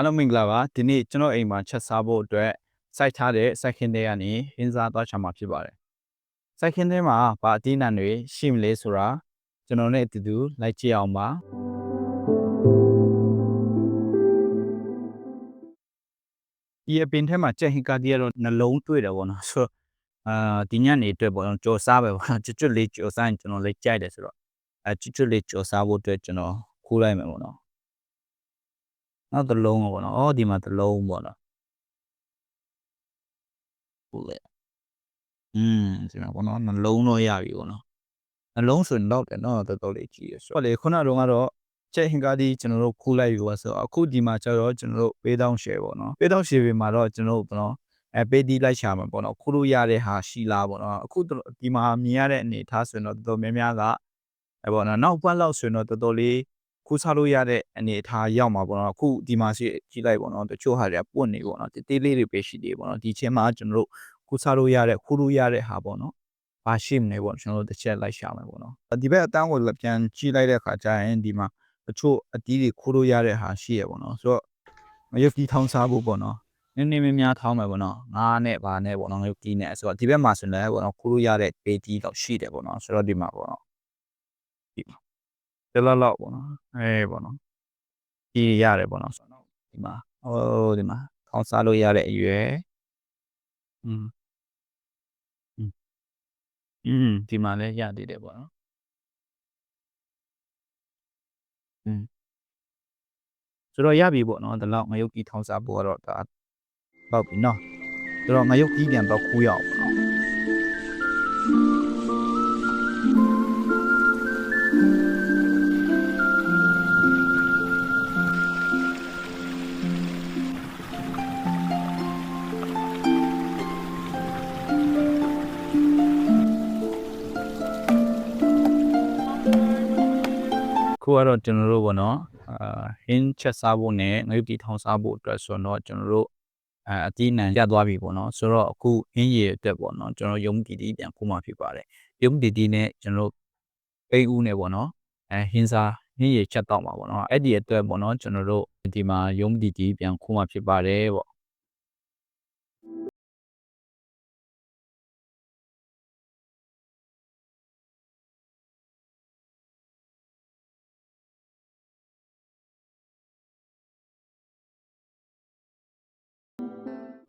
အားလုံးမင်္ဂလာပါဒီနေ့ကျွန်တော်အိမ်မှာချက်စားဖို့အတွက်စိုက်ထားတဲ့စိုက်ခင်းထဲကနေဟင်းစားသွားချမှာဖြစ်ပါတယ်စိုက်ခင်းထဲမှာဘာအသီးနှံတွေရှိမလဲဆိုတာကျွန်တော်နဲ့အတူတူလိုက်ကြည့်အောင်ပါဒီအပင်ထဲမှာကြက်ဟင်ကာဒီကတော့နှလုံးတွေ့တယ်ပေါ့နော်ဆိုတော့အာဒီညနေအတွက်ပေါ့နော်ကြော်စားပဲပေါ့နော်ကျွတ်ကျွတ်လေးကြော်စားရင်ကျွန်တော်လေးကြိုက်တယ်ဆိုတော့အဲကျွတ်ကျွတ်လေးကြော်စားဖို့အတွက်ကျွန်တော်ခိုးလိုက်မယ်ပေါ့နော် နောက်တစ်လုံးပေါ့နော်အော်ဒီမှာတစ်လုံးပေါ့နော်ဟုတ်လေอืมဒီမှာပေါ့နော်နှလုံးတော့ရပြီပေါ့နော်နှလုံးဆိုရင်တော့တယ်နော်တော်တော်လေးကြီးရဆိုတော့လေခုနကတော့ကတော့ချက်ဟင်ကားဒီကျွန်တော်တို့ခိုးလိုက်ပြီပေါ့ဆိုတော့အခုဒီမှာကျတော့ကျွန်တော်တို့ပေးတောင်းရှယ်ပေါ့နော်ပေးတောင်းရှယ်ပြီမှာတော့ကျွန်တော်တို့ပေါ့နော်အဲပေးတီးလိုက်ရှာမှာပေါ့နော်ခိုးလို့ရတဲ့ဟာရှိလားပေါ့နော်အခုဒီမှာမြင်ရတဲ့အနေထားဆိုရင်တော့တော်တော်များများကအဲပေါ့နော်နောက်ပတ်လောက်ဆိုရင်တော့တော်တော်လေး ခုစားလို့ရတဲ့အနေအထားရောက်မှာပေါ့နော်အခုဒီမှာရှိကြည့်လိုက်ပေါ့နော်တချို့ဟာတွေကပွတ်နေပေါ့နော်တေးလေးတွေပဲရှိသေးပေါ့နော်ဒီချင်းမှာကျွန်တော်တို့ခုစားလို့ရတဲ့ခူးလို့ရတဲ့ဟာပေါ့နော်ဘာရှိမလဲပေါ့ကျွန်တော်တို့တစ်ချက်လိုက်ရှာမယ်ပေါ့နော်ဒီဘက်အတန်းကိုပြန်ကြည့်လိုက်တဲ့အခါကျရင်ဒီမှာတချို့အတီးတွေခူးလို့ရတဲ့ဟာရှိရပေါ့နော်ဆိုတော့ငရုတ်ကြီးထောင်းစားဖို့ပေါ့နော်နည်းနည်းများများထောင်းမယ်ပေါ့နော်ငါးနဲ့ဗာနဲ့ပေါ့နော်ငရုတ်ကြီးနဲ့ဆိုတော့ဒီဘက်မှာဆိုလည်းပေါ့နော်ခူးလို့ရတဲ့ပေတီးတော့ရှိတယ်ပေါ့နော်ဆိုတော့ဒီမှာပေါ့နော်ဒီမှာ တလောက်လောက်ပေါ့နော်အဲပေါ့နော်ဒီရတယ်ပေါ့နော်ဆိုတော့ဒီမှာဟိုဒီမှာထောင်းစားလို့ရတဲ့အရွယ်อืมอืมอืมဒီမှာလည်းရသေးတယ်ပေါ့နော်อืมဆိုတော့ရပြီပေါ့နော်ဒီလောက်ငရုတ်ကြီးထောင်းစားဖို့ကတော့ဒါပေါ့ပြီနော်ဆိုတော့ငရုတ်ကြီးပြန်တော့ခူးရအောင်ပေါ့နော် ် ခုကတော့ကျွန်တော်တို့ပေါ့နော်အာဟင်းချက်စားဖို့နဲ့ငရုတ်ကြီးထောင်းစားဖို့အတွက်ဆိုတော့ကျွန်တော်တို့အာအတီးနှံရသွားပြီပေါ့နော်ဆိုတော့အခုဟင်းရည်အတွက်ပေါ့နော်ကျွန်တော်ယုံတီတီပြန်ခိုးမှဖြစ်ပါတယ်ယုံတီတီနဲ့ကျွန်တော်တို့ပိတ်ဦးနဲ့ပေါ့နော်အဲဟင်းစားဟင်းရည်ချက်တော့မှာပေါ့နော်အဲ့ဒီအတွက်ပေါ့နော်ကျွန်တော်တို့ဒီမှာယုံတီတီပြန်ခိုးမှဖြစ်ပါတယ်ပေါ့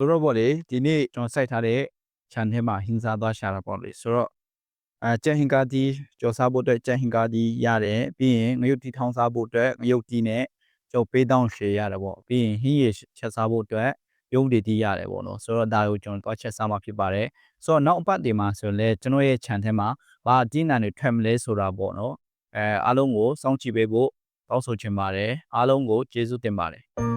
ဆိုတော့ပေါ့လေဒီနေ့ကျွန်တော်စိုက်ထားတဲ့ခြံထဲမှာဟင်းစားသွားရှာတာပေါ့လေဆိုတော့အဲကြက်ဟင်ကားတီကြော်စားဖို့အတွက်ကြက်ဟင်ကားတီရတယ်ပြီးရင်ငရုတ်တီထောင်းစားဖို့အတွက်ငရုတ်တီနဲ့ကျော်ပေးတောင်းရှည်ရတယ်ပေါ့ပြီးရင်ဟင်းရည်ချက်စားဖို့အတွက်ယုံတီတီရတယ်ပေါ့နော်ဆိုတော့ဒါကိုကျွန်တော်သွားချက်စားမှာဖြစ်ပါတယ်ဆိုတော့နောက်အပတ်ဒီမှာဆိုလဲကျွန်တော်ရဲ့ခြံထဲမှာဘာအတင်းနံတွေထွက်မလဲဆိုတာပေါ့နော်အဲအားလုံးကိုစောင့်ကြည့်ပေးဖို့တောင်းဆိုချင်ပါတယ်အားလုံးကိုကျေးဇူးတင်ပါတယ်